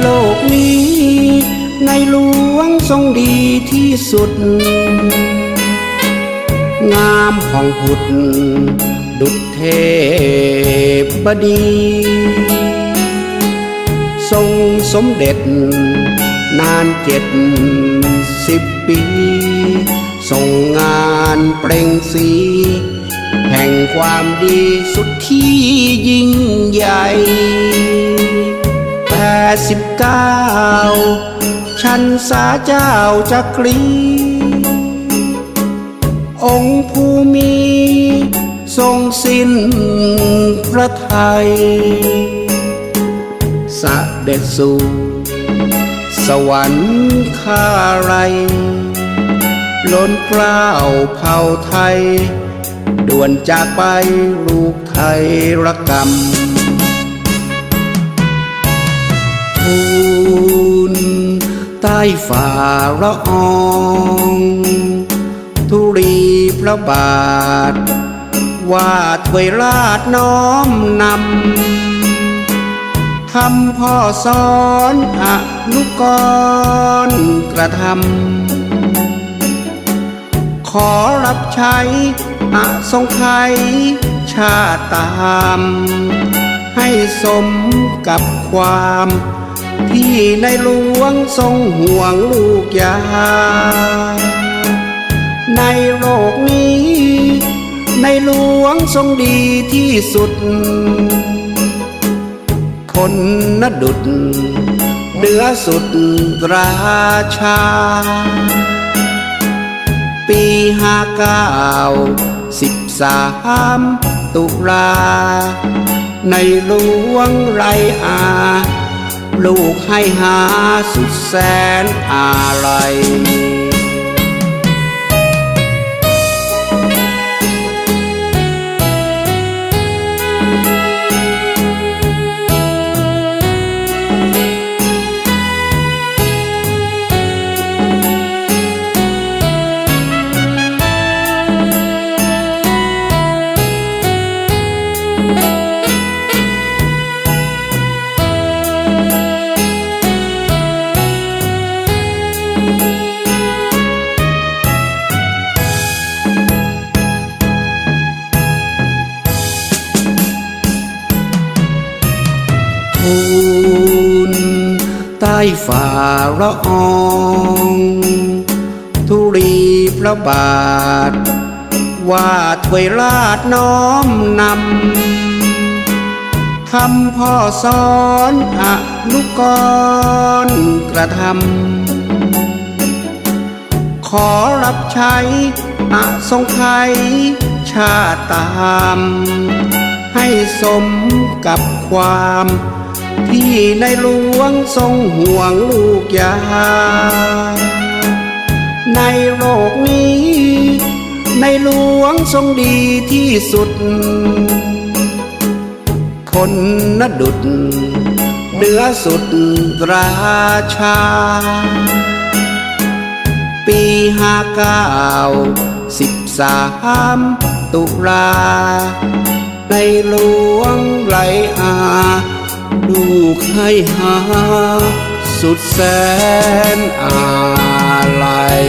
โลกนี้ ในหลวงทรงดีที่สุด งามของพุทธดุจเทพบดี ทรงสมเด็จ นานเจ็ดสิบปี ทรงงานเปล่งสีแห่งความดีสุดที่ยิ่งใหญ่ สิบเก้าชันสาเจ้าจักรี องค์ภูมิทรงสิ้นพระไทยสะเด็จสู่สวรรค์ข้าไรล้นกล้าวเผ่าไทย ด่วนจากไปลูกไทยระกรรม ทูลใต้ฝ่าละอองทุรีพระบาท ว่าถวยราชน้อมนำทำพ่อสอนอนุกรกระทำขอรับใช้อสงไขยชาติตาม ให้สมกับความ ที่ในหลวงทรงห่วงลูกยา ในโลกนี้ ในหลวงทรงดีที่สุด คนนดุดเหนือสุดราชา ปีห้าเก้าสิบสามตุลา ในหลวงไรอา ลูกให้หาสุดแสนอะไร ทูลใต้ฝ่าละอองทุรีพระบาท ว่าถวยราชน้อมนำทำพ่อสอนอนุกรกระทำขอรับใช้อสงไขยชาติตาม ให้สมกับความ ที่ในหลวงทรงห่วงลูกยา ในโลกนี้ ในหลวงทรงดีที่สุด คนนดุดเหนือสุดราชา ปีห้าเก้าสิบสามตุลา ในหลวงไรอา ลูกให้หา สุดแสนอาลัย